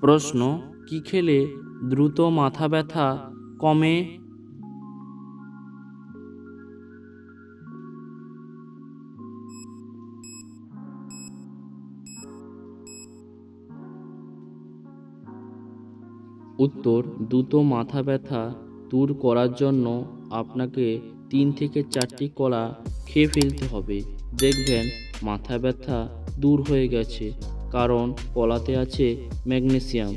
প্রশ্ন, কি খেলে দ্রুত মাথা ব্যথা কমে? উত্তর, দ্রুত মাথা ব্যথা দূর করার জন্য আপনাকে তিন থেকে চারটি কলা খেয়ে ফেলতে হবে। দেখবেন মাথা ব্যথা দূর হয়ে গেছে। কারণ কলাতে আছে ম্যাগনেসিয়াম।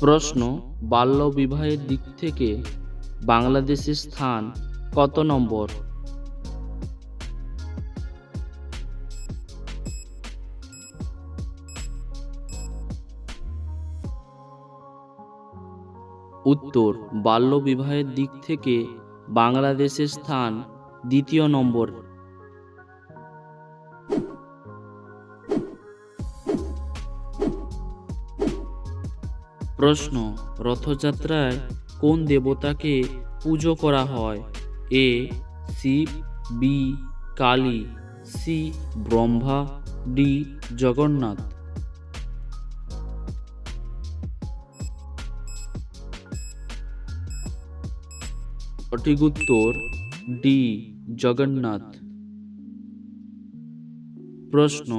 প্রশ্ন, বাল্য বিবাহের দিক থেকে বাংলাদেশের স্থান কত নম্বর? উত্তর, বাল্য বিবাহের দিক থেকে বাংলাদেশের স্থান দ্বিতীয় নম্বর। প্রশ্ন, রথযাত্রায় কোন দেবতাকে পুজো করা হয়? A, Shiva, B, Kali, C, Brahma, D, Jagannath. সঠিক উত্তর, ডি, জগন্নাথ। প্রশ্ন,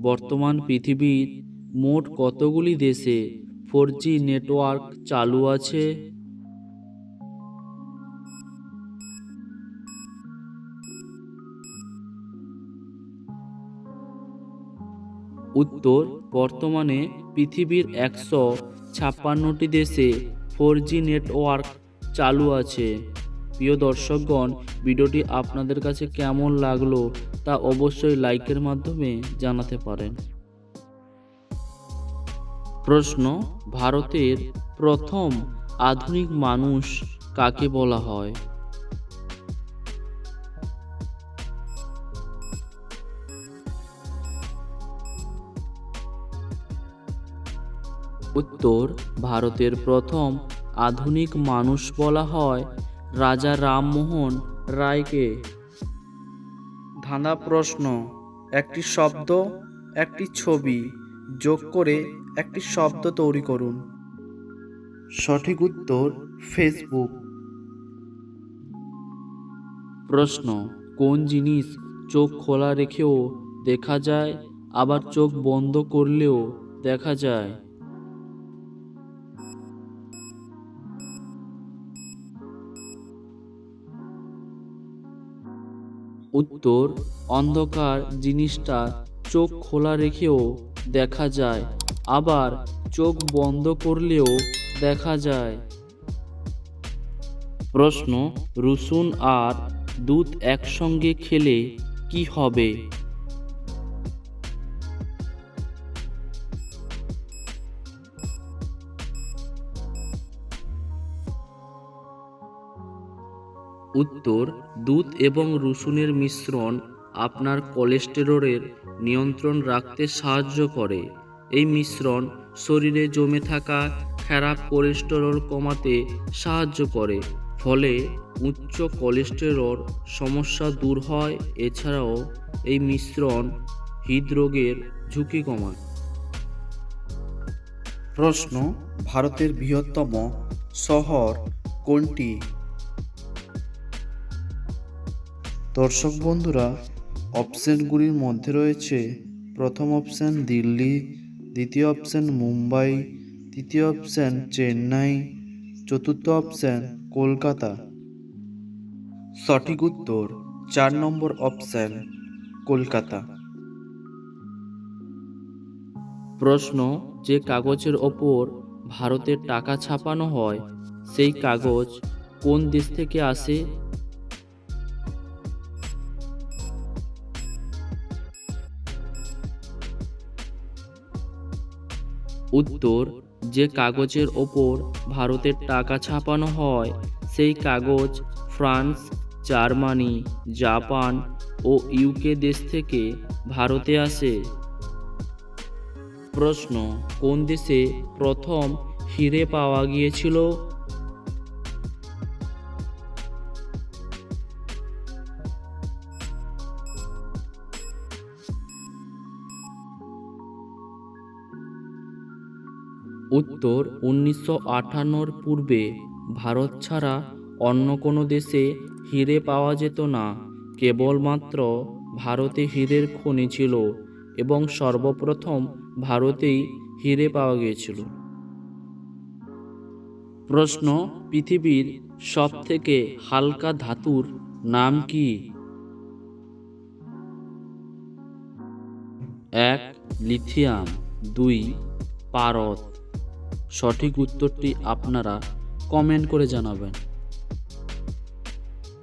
বর্তমান পৃথিবীর মোট কতগুলি দেশে ফোর জি নেটওয়ার্ক চালু আছে। উত্তর, বর্তমানে পৃথিবীর একশো ছাপ্পান্নটি দেশে ফোর জি নেটওয়ার্ক চালু আছে। প্রিয় দর্শকগণ, ভিডিওটি আপনাদের কাছে কেমন লাগল তা অবশ্যই লাইকের মাধ্যমে জানাতে পারেন। প্রশ্ন, ভারতের প্রথম আধুনিক মানুষ কাকে বলা হয়? উত্তর, ভারতের প্রথম আধুনিক মানুষ বলা হয় রাজা রামমোহন রায়কে। ধাঁধা প্রশ্ন, একটি শব্দ, একটি ছবি। যোগ করে একটি শব্দ তৈরি করুন। সঠিক উত্তর ফেসবুক। প্রশ্ন কোন জিনিস চোখ খোলা রেখেও দেখা যায় আবার চোখ বন্ধ করলেও দেখা যায়? উত্তর অন্ধকার জিনিসটা চোখ খোলা রেখেও দেখা যায়। আবার চোখ বন্ধ করলেও দেখা যায়। প্রশ্ন, রসুন আর দুধ একসঙ্গে খেলে কি হবে? উত্তর, দুধ এবং রসুনের মিশ্রণ আপনার কোলেস্টেরলের নিয়ন্ত্রণ রাখতে সাহায্য করে। এই মিশ্রণ শরীরে জমে থাকা খারাপ কোলেস্টেরল কমাতে সাহায্য করে, ফলে উচ্চ কোলেস্টেরল সমস্যা দূর হয়। এছাড়াও এই মিশ্রণ হৃদরোগের ঝুঁকি কমায়। প্রশ্ন, ভারতের বৃহত্তম শহর কোনটি? দর্শক বন্ধুরা অপশনগুলির মধ্যে রয়েছে প্রথম অপশন দিল্লি, দ্বিতীয় অপশন মুম্বাই, তৃতীয় অপশন চেন্নাই, চতুর্থ অপশন কলকাতা। সঠিক উত্তর চার নম্বর অপশান কলকাতা। প্রশ্ন, যে কাগজের ওপর ভারতের টাকা ছাপানো হয়, সেই কাগজ কোন দেশ থেকে আসে? উত্তর, যে কাগজের ওপর ভারতের টাকা ছাপানো হয়, সেই কাগজ ফ্রান্স, জার্মানি, জাপান ও ইউকে দেশ থেকে ভারতে আসে। প্রশ্ন, কোন দেশে প্রথম হিরে পাওয়া গিয়েছিল? উত্তর উনিশশো পূর্বে ভারত ছাড়া অন্য কোনো দেশে হিরে পাওয়া যেত না। কেবলমাত্র ভারতে হীরের খনি ছিল এবং সর্বপ্রথম ভারতেই হিরে পাওয়া গিয়েছিল। প্রশ্ন, পৃথিবীর সবথেকে হালকা ধাতুর নাম কি? এক, লিথিয়াম। দুই, পারদ। সঠিক উত্তরটি আপনারা কমেন্ট করে জানাবেন।